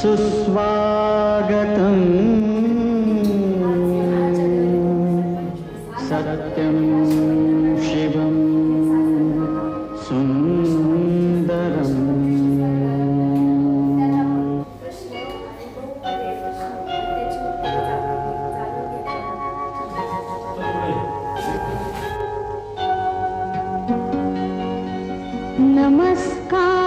सुस्वागतम् सत्यं शिवं सुन्दरम् नमस्कार